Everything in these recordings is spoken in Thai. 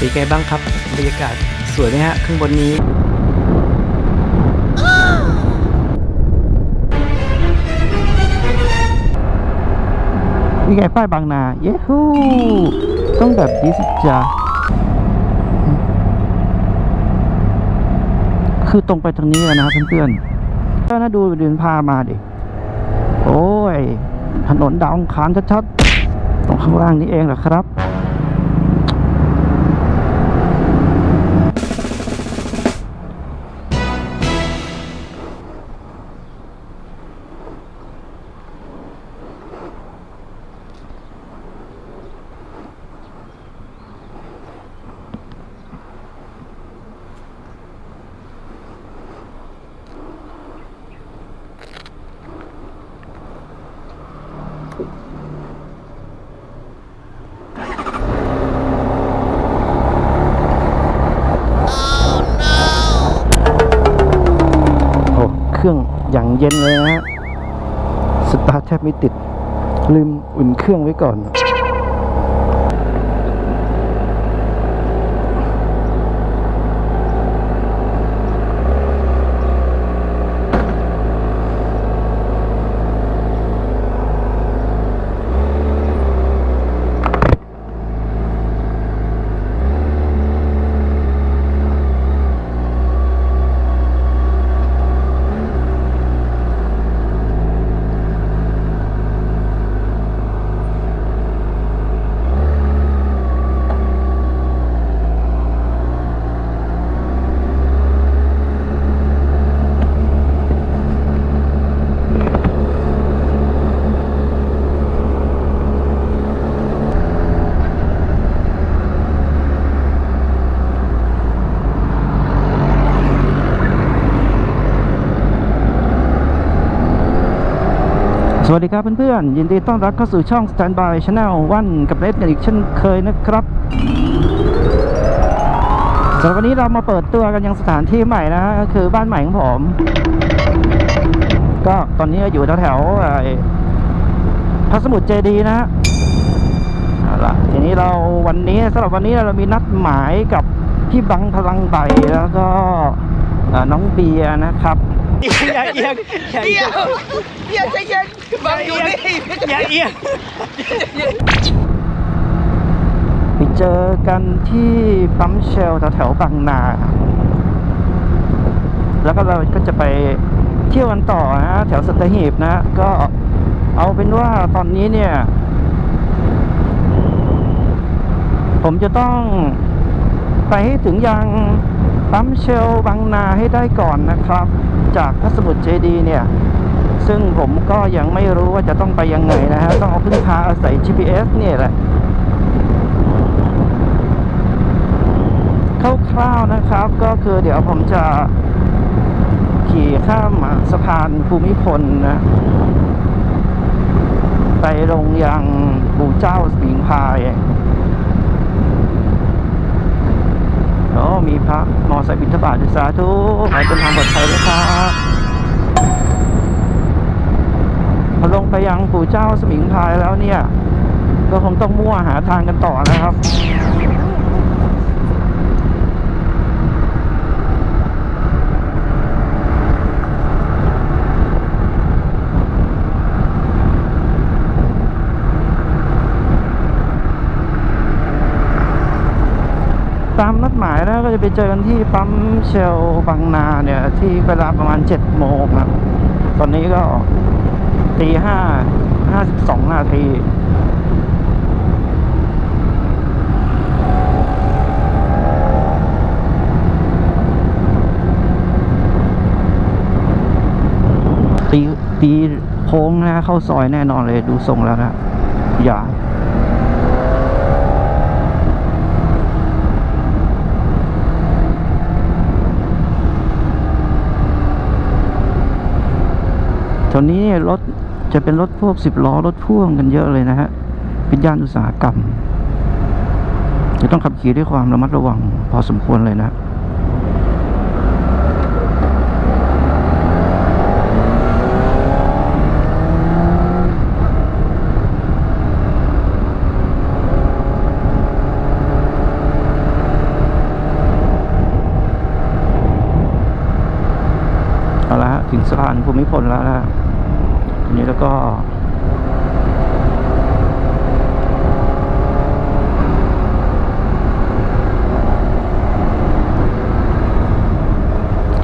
เป็นไงบ้างครับบรรยากาศสวยไหมฮะข้างบนนี้นี่ไงป้ายบางนาเย้ฮูต้องแบบนี้สิจ้าคือตรงไปทางนี้เลยนะครับเพื่อนๆก็น่าดูเดินพามาดิ โอ้ย ถนนดาวองคารชัดๆ ตรงข้างล่างนี้เองเหรอครับ แทบไม่ติด ลืมอุ่นเครื่องไว้ก่อน วัสดีครับเพื่อนๆ ยินดีต้อนรับเข้าสู่ช่อง Standby Channel วันกับเล็กันอีกเช่นเคยนะครับสำหรับวันนี้เรามาเปิดตัวกันยังสถานที่ใหม่นะฮะก็คือบ้านใหม่ของผม ก็ตอนนี้อยู่แถวๆพระสมุทรเจดีนะฮะเอาล่ะทีนี้เราวันนี้สำหรับวันนี้เรามีนัดหมายกับพี่บังพลังใบแล้วก็น้องเบียร์นะครับ อย่าเอียงอย่าเอียงเดี๋ยวใจเย็นบังอยู่นี่อย่าเอียงไปเจอกันที่ปั๊มเชลแถวๆบางนา แล้วก็เราก็จะไปเที่ยวกันต่อนะแถวสัตหีบนะ ก็เอาเป็นว่าตอนนี้เนี่ย ผมจะต้อง ไปให้ถึงยังปั๊มเชลบางนาให้ได้ก่อนนะครับ จากพระสมุทรเจดีเนี่ย ซึ่งผมก็ยังไม่รู้ว่าจะต้องไปยังไงนะฮะ ต้องเอาพึ่งพาอาศัย GPS เนี่ยแหละคร่าวๆนะครับก็คือเดี๋ยวผมจะขี่ข้ามสะพานภูมิพลนะ ไปลงยังปู่เจ้าสิงพาย โอ้มีพระมอไซค์บิณฑบาตด้วยสาธุขอให้เป็นทางปลอดภัยด้วครับพอลงไปยังปู่เจ้าสมิงพายแล้วเนี่ย ก็คงต้องมั่วหาทางกันต่อนะครับ ตามนัดหมายนะก็จะไปเจอกันที่ปั๊มเชลบางนาเนี่ยที่เวลาประมาณเจ็ดโมงครับ ตอนนี้ก็ตีห้าห้าสิบสองนาทีตีตีโค้งนะเข้าซอยแน่นอนเลยดูทรงแล้วนะอย่า แถวนี้รถจะเป็นรถพวกสิบล้อรถพ่วงกันเยอะเลยนะฮะเป็นย่านอุตสาหกรรมจะต้องขับขี่ด้วยความระมัดระวังพอสมควรเลยนะ สะพาน ภูมิพลแล้วนะทีนี้แล้วก็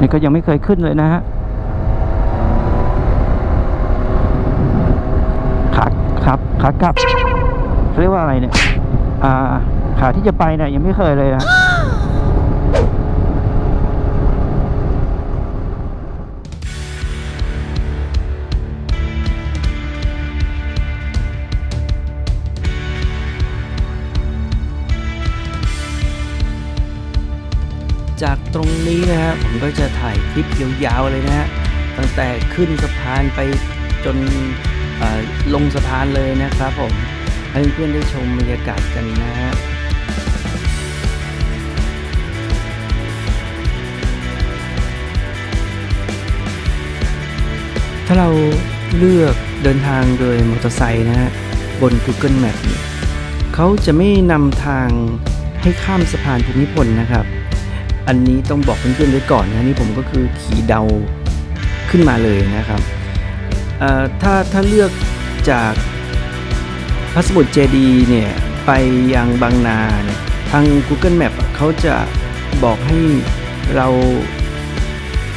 นี่ก็ยังไม่เคยขึ้นเลยนะฮะขาครับขากลับเขาเรียกว่าอะไรเนี่ย อ่า ขาที่จะไปเนี่ยยังไม่เคยเลยนะ จากตรงนี้นะฮะผมก็จะถ่ายคลิปยาวๆเลยนะฮะตั้งแต่ขึ้นสะพานไปจนลงสะพานเลยนะครับผมให้เพื่อนได้ชมบรรยากาศกันนะฮะถ้าเราเลือกเดินทางโดยมอเตอร์ไซค์นะฮะบน Google Map เขาจะไม่นำทางให้ข้ามสะพานภูมิพลนะครับ อันนี้ต้องบอกเพื่อนๆไว้ก่อนนะนี่ผมก็คือขี่เดาขึ้นมาเลยนะครับถ้าถ้าเลือกจากพระสมุทรเจดีเนี่ยไปยังบางนาเนี่ยทาง Google Map เขาจะบอกให้เรา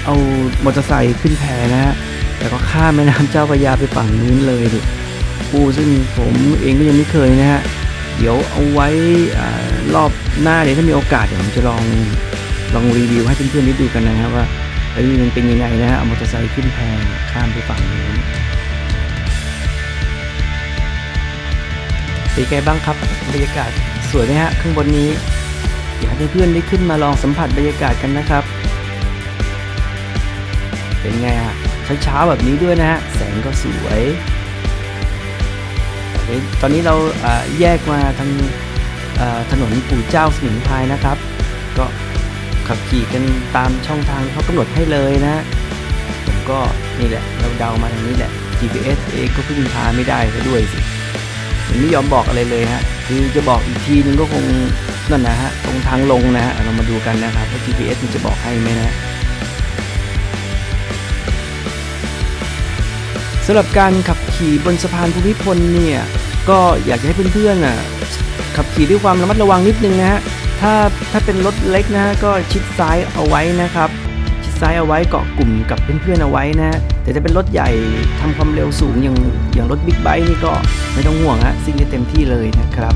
เอามอเตอร์ไซค์ขึ้นแพนะฮะแล้วก็ข้ามแม่น้ำเจ้าพระยาไปฝั่งนู้นเลยดิปูซึ่งผมเองก็ยังไม่เคยนะฮะ เดี๋ยวเอาไว้อรอบหน้าเดี๋ยวถ้ามีโอกาสเดี๋ยวผมจะลอง ลองรีวิวให้เพื่อนๆได้ดูกันนะครับว่าเอ้ยมันเป็นยังไงนะฮะเอามอเตอร์ไซค์ขึ้นแพงข้ามไปฝั่งนู้นเป็นไงบ้างครับบรรยากาศสวยไหมฮะข้างบนนี้ อยากให้เพื่อนได้ขึ้นมาลองสัมผัสบรรยากาศกันนะครับ เป็นไงฮะเช้าๆแบบนี้ด้วยนะฮะแสงก็สวยตอนนี้เราแยกมาทางถนนปู่เจ้าสมิงพายนะครับ ขับขี่กันตามช่องทางเขากำหนดให้เลยนะผมก็นี่แหละเราเดามาทางนี้แหละ GPS เองก็พึ่งพาไม่ได้ซะด้วยสิมันไม่ยอมบอกอะไรเลยฮะคือจะบอกอีกทีนึงก็คงนั่นนะฮะตรงทางลงนะฮะเรามาดูกันนะครับว่า GPS มันจะบอกให้ไหมนะสำหรับการขับขี่บนสะพานภูมิพลเนี่ยก็อยากจะให้เพื่อนๆน่ะขับขี่ด้วยความระมัดระวังนิดนึงนะฮะ ถ้าถ้าเป็นรถเล็กนะฮะก็ชิดซ้ายเอาไว้นะครับ ชิดซ้ายเอาไว้เกาะกลุ่มกับเพื่อนๆเอาไว้นะ แต่จะเป็นรถใหญ่ทำความเร็วสูงอย่างอย่างรถบิ๊กไบค์นี่ก็ไม่ต้องห่วงฮะซิ่งได้เต็มที่เลยนะครับ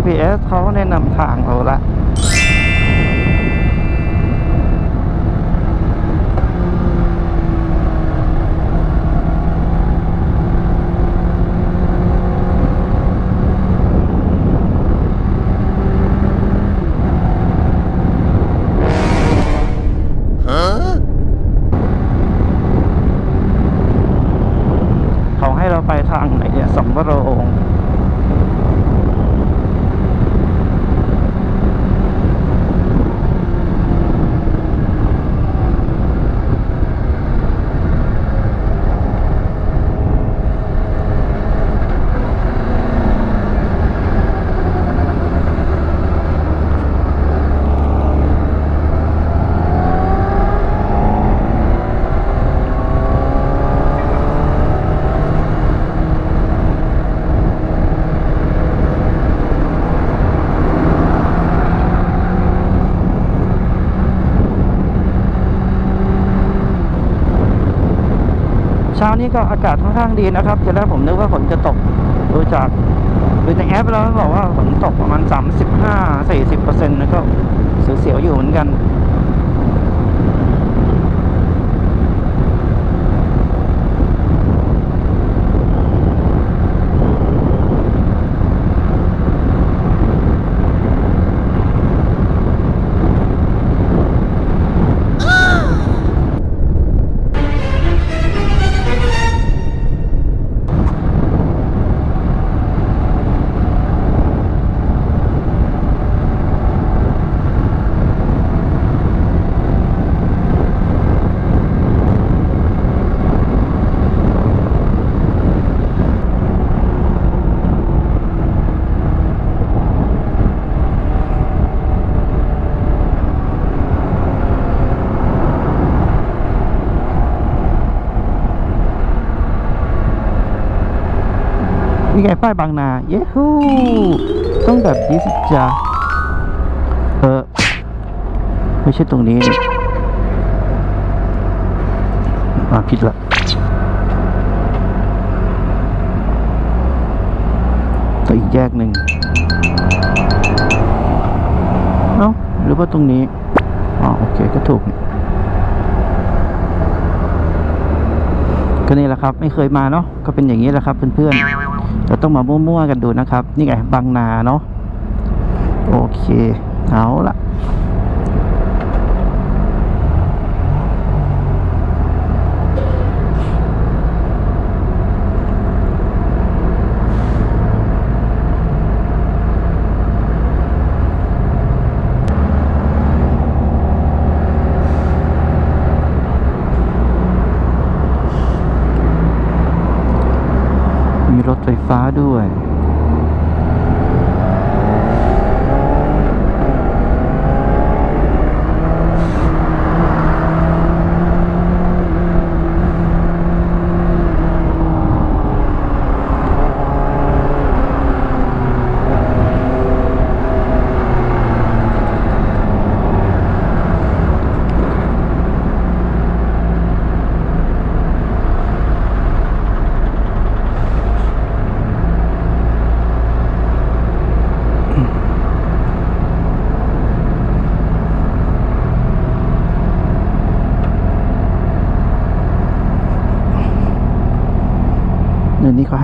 GPS เขาแนะนำทางเราละ เขาให้เราไปทางไหนเนี่ยสมบโรง เช้า นี้ก็อากาศค่อนข้างดีนะครับทีแรกผมนึกว่าฝนจะตกดูจากดูในแอปแล้วบอกว่าฝนตกประมาณ 35-40%นะก็เสียวๆอยู่เหมือนกัน นี่ไงป้ายบางนา เย้ฮู้ต้องแบบนี้สิจ้าเออ ไม่ใช่ตรงนี้นี่อ่าผิดละก็อีกแยกหนึ่งเอ้าหรือว่าตรงนี้อ๋อโอเคก็ถูกนี่ก็นี่แหละครับ ไม่เคยมาเนาะก็เป็นอย่างนี้แหละครับเพื่อนๆ เราต้องมามั่วๆกันดูนะครับ นี่ไงบางนาเนาะโอเค เอาละ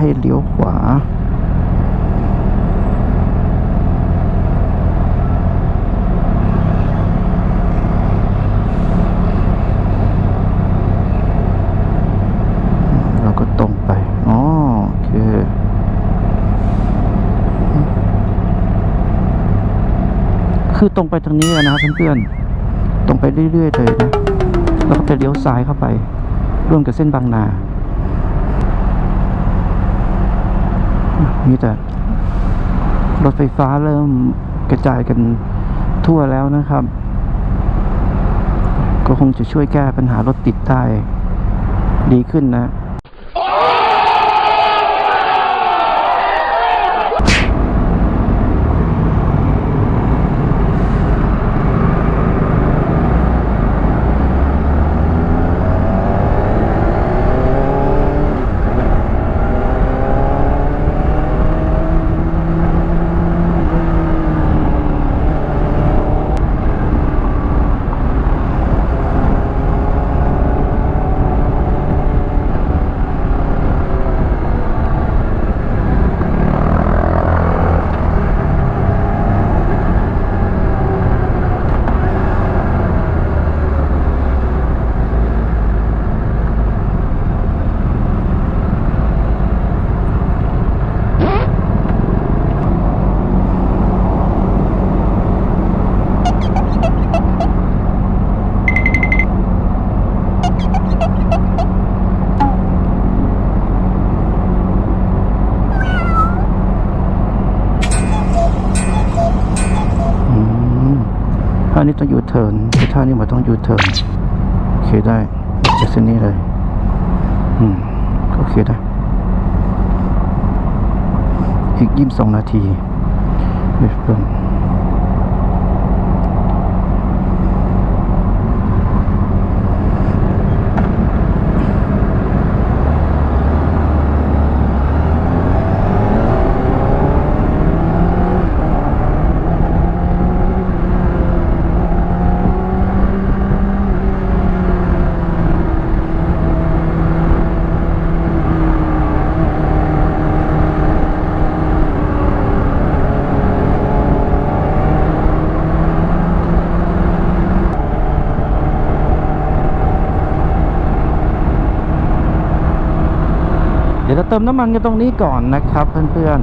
ให้เลี้ยวขวา เราก็ตรงไป อ๋อ โอเค คือตรงไปทางนี้นะครับเพื่อนๆ ตรงไปเรื่อยๆเลยนะ แล้วก็จะเลี้ยวซ้ายเข้าไป ร่วมกับเส้นบางนา มีแต่รถไฟฟ้าเริ่มกระจายกันทั่วแล้วนะครับ ก็คงจะช่วยแก้ปัญหารถติดได้ดีขึ้นนะ อืมท่านี้ต้องยูเทิร์นท่านี้มันต้อง ยูเทิร์นโอเคได้จากเส้นนี้เลย อืมโอเคได้ อีกยี่สิบสองนาทีเพื่อน เติมน้ำมันกันตรงนี้ก่อนนะครับ เพื่อน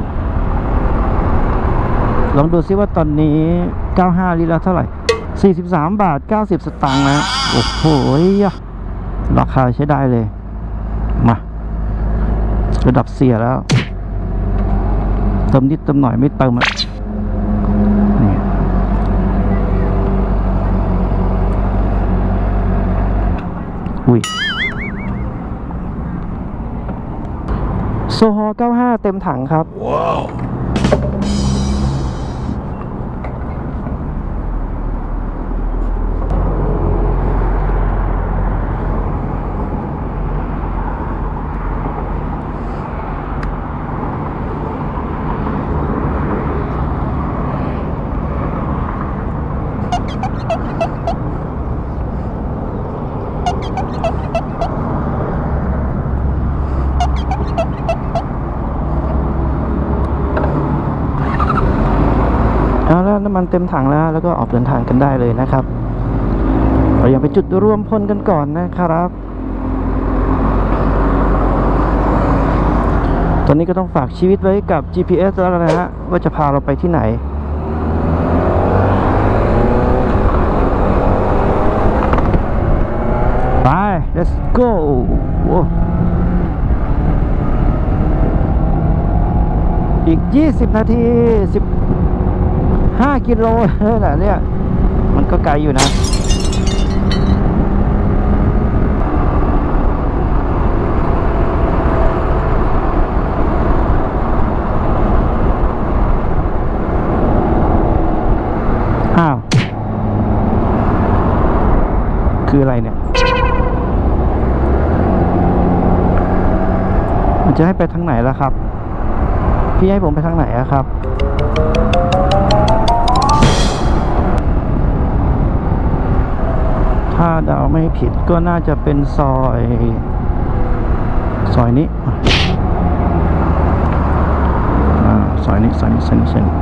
ๆ ลองดูซิว่าตอนนี้ 95 ลิตรเท่าไหร่ 43 บาท 90 สตางค์นะ โอ้โหราคาใช้ได้เลย มา ระดับเสียแล้ว เติมนิดเติมหน่อยไม่เติมอะนี่อุ้ย โซฮอ95 เต็มถังครับ ว้าวน้ำมันเต็มถังแล้ว แล้วก็ออกเดินทางกันได้เลยนะครับเรายังไปจุดรวมพลกันก่อนนะครับ ตอนนี้ก็ต้องฝากชีวิตไว้กับ GPS แล้วนะฮะว่าจะพาเราไปที่ไหนไป let's go อีก 20 นาที10 15กิโลนั่นแหละเนี่ย มันก็ไกลอยู่นะอ้าว คืออะไรเนี่ย มันจะให้ไปทางไหนล่ะครับ พี่ให้ผมไปทางไหนอะครับ ถ้าเดาไม่ผิดก็น่าจะเป็นซอย ซอยนี้อ่าซอยนี้ซอยนี้ซอยนี้ซอยนี้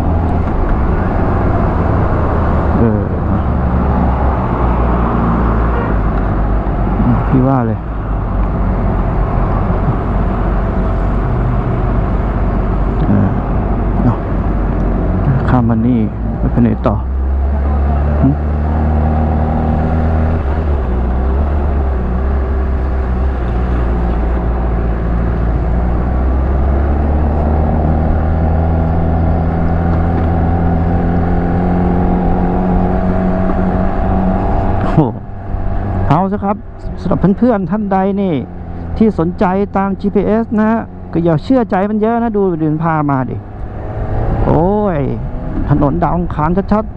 เอออืมพี่ว่าเลย เออเอาข้ามมันนี่ไปไปไหนต่อหึโอ้โหเอาซะครับ สำหรับเพื่อนๆท่านใดนี่ที่สนใจตาม GPS นะฮะก็อย่าเชื่อใจมันเยอะนะดูเดินพามาดิ โอ้ย ถนนดาวองคารชัดๆ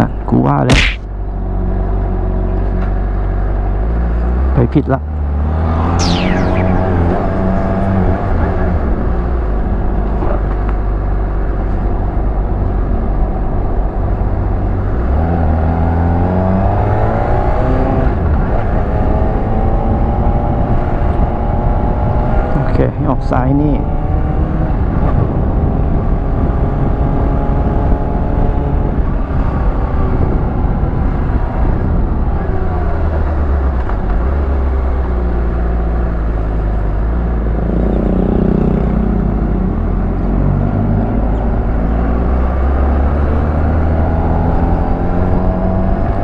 นะกูว่าเลย ไป ผิดละโอเคให้ออกซ้ายนี่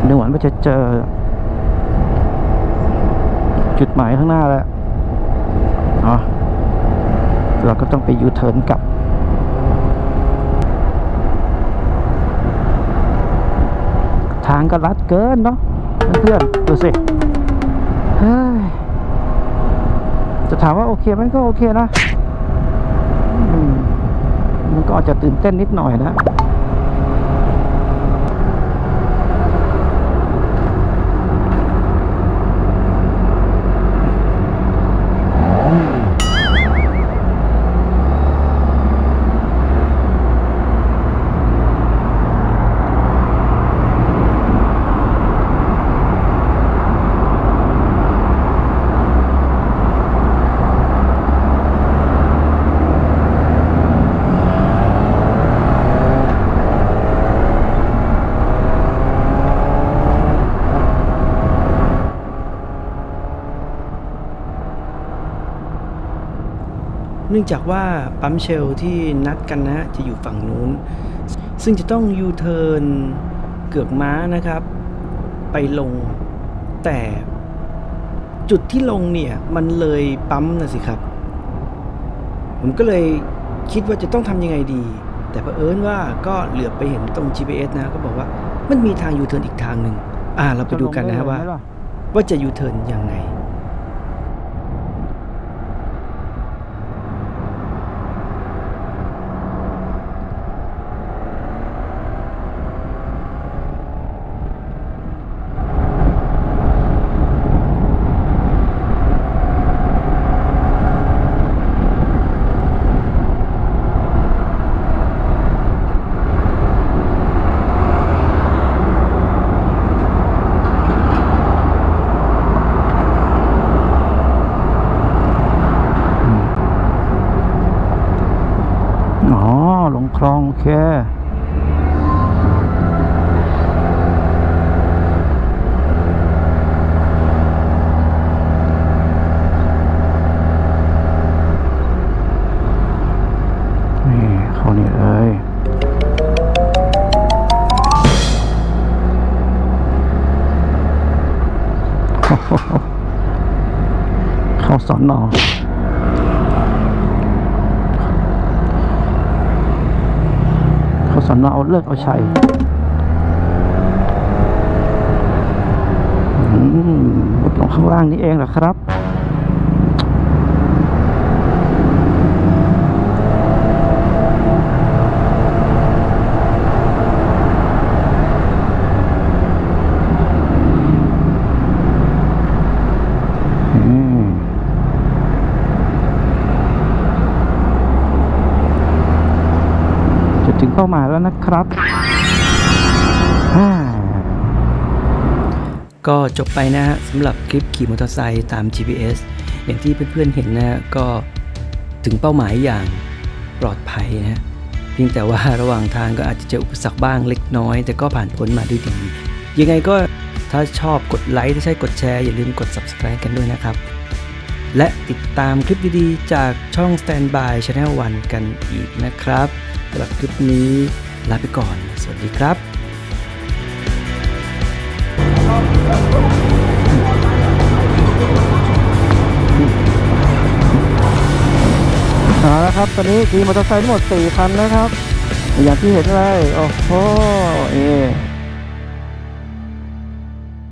ดูเหมือนว่าจะเจอ จุดหมายข้างหน้าแล้วอ๋อเราก็ ต้องไปยูเทิร์นกลับทางก็ลัดเกินเนาะเพื่อนๆดูสิเฮ้ยจะถามว่าโอเคไหมก็โอเคนะมมันก็อาจจะตื่นเต้นนิดหน่อยนะ นื่องจากว่าปั๊มเชลที่นัดกันนะจะอยู่ฝั่งนู้น ซึ่งจะต้องยูเทิร์นเกือกม้านะครับ ไปลง แต่จุดที่ลงเนี่ยมันเลยปั๊มนะสิครับ ผมก็เลยคิดว่าจะต้องทำยังไงดี แต่เผอิญว่าก็เหลือบไปเห็นตรง GPS นะ ก็บอกว่ามันมีทางยูเทิร์นอีกทางหนึ่งอ่า เราไปดูกันนะว่า ว่าจะยูเทิร์นยังไง อ๋อลงคลองโอเค นี่เขานี่เลย โอ้โหเข้า สอนอเขาสอนอเอาเลิกเอาชัยอืมมุดลงข้างล่างนี่เองเหรอครับ อืม จะถึงเป้าหมายแล้วนะ ครับอ่าก็จบไปนะฮะสำหรับคลิปขี่มอเตอร์ไซค์ตาม GPS อย่างที่เพื่อนๆเห็นนะฮะก็ถึงเป้าหมายอย่างปลอดภัยนะฮะเพียงแต่ว่าระหว่างทางก็อาจจะเจออุปสรรคบ้างเล็กน้อย แต่ก็ผ่านพ้นมาด้วยดียังไงก็ถ้าชอบกดไลค์ถ้าใช่กดแชร์อย่าลืมกด subscribe กันด้วยนะครับ และติดตามคลิปดีๆ จากช่อง Standby Channel 1 กันอีกนะครับสำหรับคลิปนี้ ลาไปก่อน สวัสดีครับเอาละครับ ตอนนี้มีมอเตอร์ไซค์ทั้งหมด 4 คันนะครับ อย่างที่เห็นเลย โอ้โห เอ